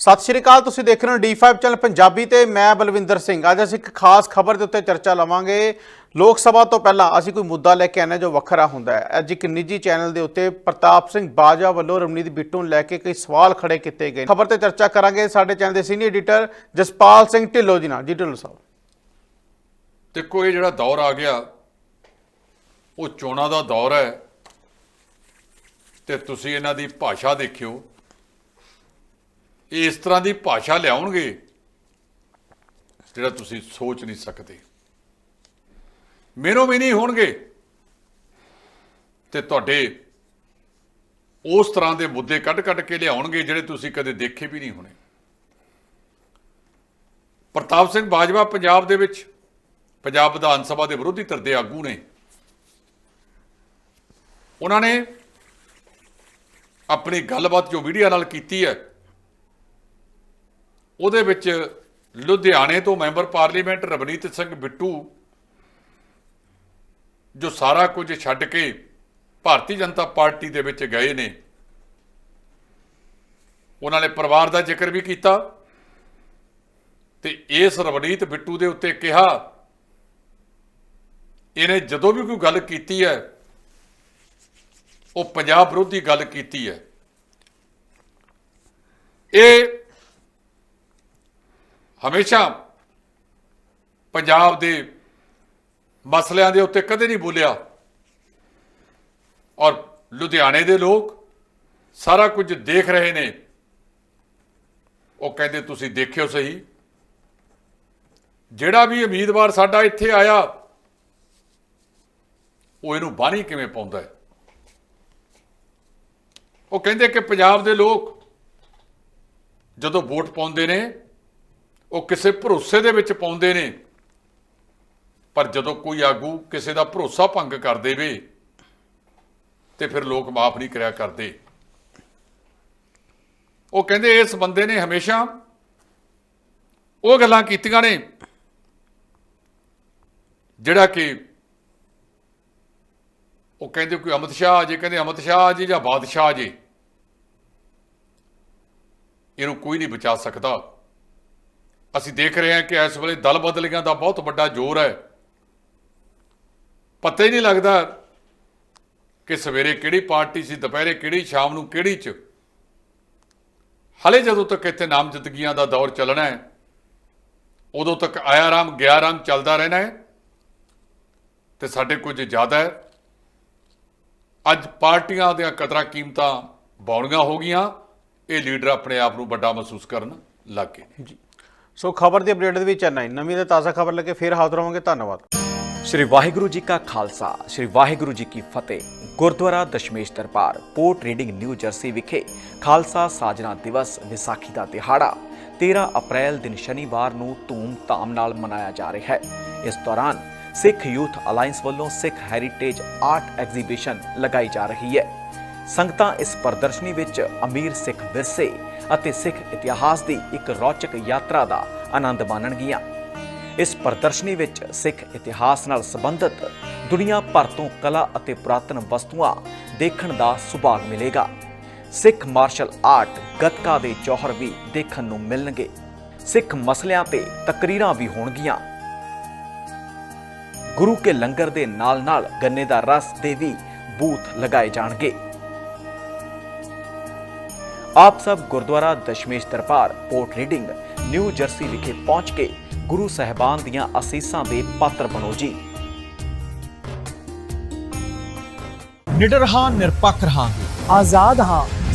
ਸਤਿ ਸ਼੍ਰੀ ਅਕਾਲ, ਤੁਸੀਂ ਦੇਖ ਰਹੇ ਹੋ D5 ਚੈਨਲ ਪੰਜਾਬੀ ਤੇ ਮੈਂ ਬਲਵਿੰਦਰ ਸਿੰਘ। ਅੱਜ ਅਸੀਂ ਇੱਕ ਖਾਸ ਖਬਰ ਦੇ ਉੱਤੇ ਚਰਚਾ ਲਵਾਂਗੇ। ਲੋਕ ਸਭਾ ਤੋਂ ਪਹਿਲਾਂ ਅਸੀਂ ਕੋਈ ਮੁੱਦਾ ਲੈ ਕੇ ਆਉਂਦੇ ਹਾਂ ਜੋ ਵੱਖਰਾ ਹੁੰਦਾ ਹੈ। ਅੱਜ ਇੱਕ ਨਿੱਜੀ ਚੈਨਲ ਦੇ ਉੱਤੇ ਪ੍ਰਤਾਪ ਸਿੰਘ ਬਾਜਵਾ ਵੱਲੋਂ ਰਮਨੀਤ ਬਿੱਟੂ ਨੂੰ ਲੈ ਕੇ ਕਈ ਸਵਾਲ ਖੜੇ ਕੀਤੇ ਗਏ ਖਬਰ ਤੇ ਚਰਚਾ ਕਰਾਂਗੇ ਸਾਡੇ ਚੈਨਲ ਦੇ ਸੀਨੀਅਰ ਐਡੀਟਰ ਜਸਪਾਲ ਸਿੰਘ ਢਿੱਲੋਂ ਜੀ ਨਾਲ। ਜੀ ਢਿੱਲੋਂ ਸਾਹਿਬ। ਦੇਖੋ, ਇਹ ਜਿਹੜਾ ਦੌਰ ਆ ਗਿਆ, ਉਹ ਚੋਣਾਂ ਦਾ ਦੌਰ ਹੈ ਤੇ ਤੁਸੀਂ ਇਹਨਾਂ ਦੀ ਭਾਸ਼ਾ ਦੇਖਿਓ। ਇਸ ਤਰ੍ਹਾਂ ਦੀ ਭਾਸ਼ਾ ਲਿਆਉਣਗੇ, ਜਿਹੜਾ ਤੁਸੀਂ ਸੋਚ ਨਹੀਂ ਸਕਦੇ। ਮੇਰੋ ਵੀ ਨਹੀਂ ਹੋਣਗੇ। ਤੇ ਤੁਹਾਡੇ ਉਸ ਤਰ੍ਹਾਂ ਦੇ ਮੁੱਦੇ ਕੱਢ-ਕੱਢ ਕੇ ਲਿਆਉਣਗੇ, ਜਿਹੜੇ ਤੁਸੀਂ ਕਦੇ ਦੇਖੇ ਵੀ ਨਹੀਂ ਹੋਣੇ। ਪ੍ਰਤਾਪ ਸਿੰਘ ਬਾਜਵਾ ਪੰਜਾਬ ਦੇ ਵਿੱਚ, ਪੰਜਾਬ ਵਿਧਾਨ ਸਭਾ ਦੇ ਵਿਰੋਧੀ ਧਿਰ ਦੇ ਆਗੂ ਨੇ। ਉਹਨਾਂ ਨੇ ਆਪਣੀ ਗੱਲਬਾਤ ਜੋ ਮੀਡੀਆ ਨਾਲ ਕੀਤੀ ਹੈ ਉਹਦੇ ਵਿੱਚ ਲੁਧਿਆਣੇ ਤੋਂ ਮੈਂਬਰ ਪਾਰਲੀਮੈਂਟ ਰਵਨੀਤ ਸਿੰਘ ਬਿੱਟੂ, ਜੋ ਸਾਰਾ ਕੁਝ ਛੱਡ ਕੇ ਭਾਰਤੀ ਜਨਤਾ ਪਾਰਟੀ ਦੇ ਵਿੱਚ ਗਏ ਨੇ। ਉਹਨਾਂ ਨੇ ਪਰਿਵਾਰ ਦਾ ਜ਼ਿਕਰ ਵੀ ਕੀਤਾ ਤੇ ਇਸ ਰਵਨੀਤ ਬਿੱਟੂ ਦੇ ਉੱਤੇ ਕਿਹਾ, ਇਹਨੇ ਜਦੋਂ ਵੀ ਕੋਈ ਗੱਲ ਕੀਤੀ ਹੈ, ਉਹ ਪੰਜਾਬ ਵਿਰੋਧੀ ਗੱਲ ਕੀਤੀ ਹੈ। ਇਹ ਹਮੇਸ਼ਾ ਪੰਜਾਬ ਦੇ ਮਸਲਿਆਂ ਦੇ ਉੱਤੇ ਕਦੇ ਨਹੀਂ ਬੋਲਿਆ। ਔਰ ਲੁਧਿਆਣੇ ਦੇ ਲੋਕ ਸਾਰਾ ਕੁਝ ਦੇਖ ਰਹੇ ਨੇ। ਉਹ ਕਹਿੰਦੇ, ਤੁਸੀਂ ਦੇਖਿਓ ਸਹੀ। ਜਿਹੜਾ ਵੀ ਉਮੀਦਵਾਰ ਸਾਡਾ ਇੱਥੇ ਆਇਆ, ਉਹ ਇਹਨੂੰ ਬਾਣੀ ਕਿਵੇਂ ਪਾਉਂਦਾ ਹੈ? ਉਹ ਕਹਿੰਦੇ ਕਿ ਪੰਜਾਬ ਦੇ ਲੋਕ ਜਦੋਂ ਵੋਟ ਪਾਉਂਦੇ ਨੇ ਉਹ ਕਿਸੇ ਭਰੋਸੇ ਦੇ ਵਿੱਚ ਪਾਉਂਦੇ ਨੇ। ਪਰ ਜਦੋਂ ਕੋਈ ਆਗੂ ਕਿਸੇ ਦਾ ਭਰੋਸਾ ਭੰਗ ਕਰ ਦੇਵੇ, ਤੇ ਫਿਰ ਲੋਕ ਮਾਫ ਨਹੀਂ ਕਰਿਆ ਕਰਦੇ। ਉਹ ਕਹਿੰਦੇ, ਇਸ ਬੰਦੇ ਨੇ ਹਮੇਸ਼ਾ ਉਹ ਗੱਲਾਂ ਕੀਤੀਆਂ ਨੇ, ਜਿਹੜਾ ਕਿ ਉਹ ਕਹਿੰਦੇ ਕੋਈ ਅਮਿਤ ਸ਼ਾਹ ਜੇ, ਕਹਿੰਦੇ ਅਮਿਤ ਸ਼ਾਹ ਜੀ ਜਾਂ ਬਾਦਸ਼ਾਹ ਜੀ, ਇਹਨੂੰ ਕੋਈ ਨਹੀਂ ਬਚਾ ਸਕਦਾ। ਅਸੀਂ ਦੇਖ ਰਹੇ ਹਾਂ ਕਿ ਇਸ ਵੇਲੇ ਦਲ ਬਦਲੀਆਂ ਦਾ ਬਹੁਤ ਵੱਡਾ ਜ਼ੋਰ ਹੈ। ਪਤਾ ਹੀ ਨਹੀਂ ਲੱਗਦਾ ਕਿ ਸਵੇਰੇ ਕਿਹੜੀ ਪਾਰਟੀ ਸੀ, ਦੁਪਹਿਰੇ ਕਿਹੜੀ, ਸ਼ਾਮ ਨੂੰ ਕਿਹੜੀ ਚ। ਹਲੇ ਜਦੋਂ ਤੱਕ ਇੱਥੇ ਨਾਮਜ਼ਦਗੀਆਂ ਦਾ ਦੌਰ ਚੱਲਣਾ ਹੈ, ਉਦੋਂ ਤੱਕ ਆਇਆ ਰਾਮ ਗਿਆ ਰਾਮ ਚੱਲਦਾ ਰਹਿਣਾ ਹੈ। ਤੇ ਸਾਡੇ ਕੁਝ ਜ਼ਿਆਦਾ ਹੈ, ਅੱਜ ਪਾਰਟੀਆਂ ਦੀਆਂ ਕਦਰਾਂ ਕੀਮਤਾਂ ਬੌਣੀਆਂ ਹੋ ਗਈਆਂ, ਇਹ ਲੀਡਰ ਆਪਣੇ ਆਪ ਨੂੰ ਵੱਡਾ ਮਹਿਸੂਸ ਕਰਨ ਲੱਗ ਗਏ। ਜੀ। ਸੋ ਖਬਰ ਦੀ ਅਪਡੇਟ ਦੇ ਵਿੱਚ ਇੰਨਾ ਹੀ। ਨਵੀਂ ਤੇ ਤਾਜ਼ਾ ਖਬਰ ਲੈ ਕੇ ਫਿਰ ਹਾਜ਼ਰ ਹੋਵਾਂਗੇ। ਧੰਨਵਾਦ। ਸ਼੍ਰੀ ਵਾਹਿਗੁਰੂ ਜੀ ਕਾ ਖਾਲਸਾ, ਸ਼੍ਰੀ ਵਾਹਿਗੁਰੂ ਜੀ ਕੀ ਫਤਿਹ। Gurdwara Dashmesh Darbar, Port Reading New Jersey ਵਿਖੇ ਖਾਲਸਾ ਸਾਜਨਾ ਦਿਵਸ ਵਿਸਾਖੀ ਦਾ ਦਿਹਾੜਾ। 13 ਅਪ੍ਰੈਲ ਦਿਨ ਸ਼ਨੀਵਾਰ ਨੂੰ ਧੂਮ-ਧਾਮ ਨਾਲ ਮਨਾਇਆ ਜਾ ਰਿਹਾ ਹੈ। ਇਸ ਦੌਰਾਨ ਸਿੱਖ ਯੂਥ ਅਲਾਈਅੰਸ ਵੱਲੋਂ ਸਿੱਖ ਹੈਰੀਟੇਜ ਆਰਟ ਐਗਜ਼ੀਬਿਸ਼ਨ ਲਗਾਈ ਜਾ ਰਹੀ ਹੈ। ਸੰਗਤਾਂ ਇਸ ਪ੍ਰਦਰਸ਼ਨੀ ਵਿੱਚ ਅਮੀਰ ਸਿੱਖ ਵਿਰਸੇ ਅਤੇ ਸਿੱਖ ਇਤਿਹਾਸ ਦੀ ਇੱਕ ਰੌਚਕ ਯਾਤਰਾ ਦਾ ਆਨੰਦ ਮਾਣਨਗੀਆਂ। ਇਸ ਪ੍ਰਦਰਸ਼ਨੀ ਵਿੱਚ ਸਿੱਖ ਇਤਿਹਾਸ ਨਾਲ ਸੰਬੰਧਿਤ ਦੁਨੀਆ ਭਰ ਤੋਂ ਕਲਾ ਅਤੇ ਪੁਰਾਤਨ ਵਸਤੂਆਂ ਦੇਖਣ ਦਾ ਸੁਭਾਗ ਮਿਲੇਗਾ। ਸਿੱਖ ਮਾਰਸ਼ਲ ਆਰਟ ਗੱਤਕਾ ਦੇ ਜੌਹਰ ਵੀ ਦੇਖਣ ਨੂੰ ਮਿਲਣਗੇ। ਸਿੱਖ ਮਸਲਿਆਂ ਤੇ ਤਕਰੀਰਾਂ ਵੀ ਹੋਣਗੀਆਂ। ਗੁਰੂ ਕੇ ਲੰਗਰ ਦੇ ਨਾਲ-ਨਾਲ ਗੰਨੇ ਦਾ ਰਸ ਦੇ ਵੀ ਬੂਥ ਲਗਾਏ ਜਾਣਗੇ। ਆਪ ਸਭ Gurdwara Dashmesh Darbar Port Reading New Jersey ਵਿਖੇ ਪਹੁੰਚ ਕੇ ਗੁਰੂ ਸਹਿਬਾਨ ਦੀਆਂ ਅਸੀਸਾਂ ਦੇ ਪਾਤਰ ਬਣੋ ਜੀ। ਨਿਡਰ ਹਾਂ ਨਿਰਪੱਖ ਰਹਾਂਗੇ। ਆਜ਼ਾਦ ਹਾਂ।